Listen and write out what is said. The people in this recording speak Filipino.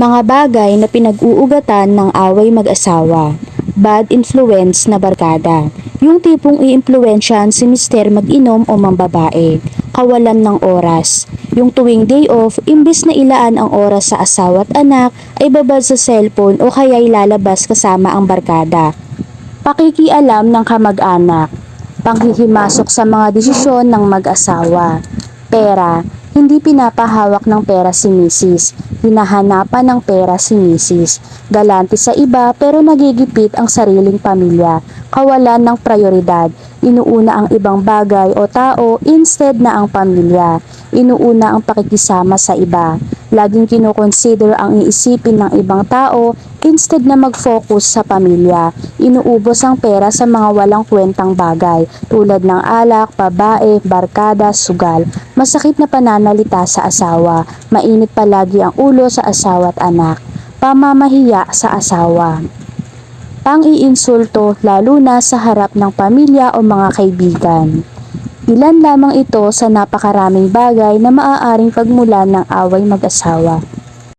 Mga bagay na pinag-uugatan ng away mag-asawa. Bad influence na barkada. Yung tipong iimpluwensyahan si mister mag-inom o mambabae. Kawalan ng oras. Yung tuwing day off, imbis na ilaan ang oras sa asawa at anak, ay babad sa cellphone o kaya'y lalabas kasama ang barkada. Pakikialam ng kamag-anak. Panghihimasok sa mga desisyon ng mag-asawa. Pera. Hindi pinapahawak ng pera si misis. Hinahanapan ng pera si misis. Galante sa iba pero nagigipit ang sariling pamilya. Kawalan ng prioridad. Inuuna ang ibang bagay o tao instead na ang pamilya. Inuuna ang pakikisama sa iba. Laging kinukonsider ang iisipin ng ibang tao instead na mag-focus sa pamilya. Inuubos ang pera sa mga walang kwentang bagay tulad ng alak, babae, barkada, sugal. Masakit na pananalita sa asawa. Mainit palagi ang ulo sa asawa at anak. Pamamahiya sa asawa. Pang-iinsulto lalo na sa harap ng pamilya o mga kaibigan. Ilan lamang ito sa napakaraming bagay na maaaring pagmulan ng away mag-asawa.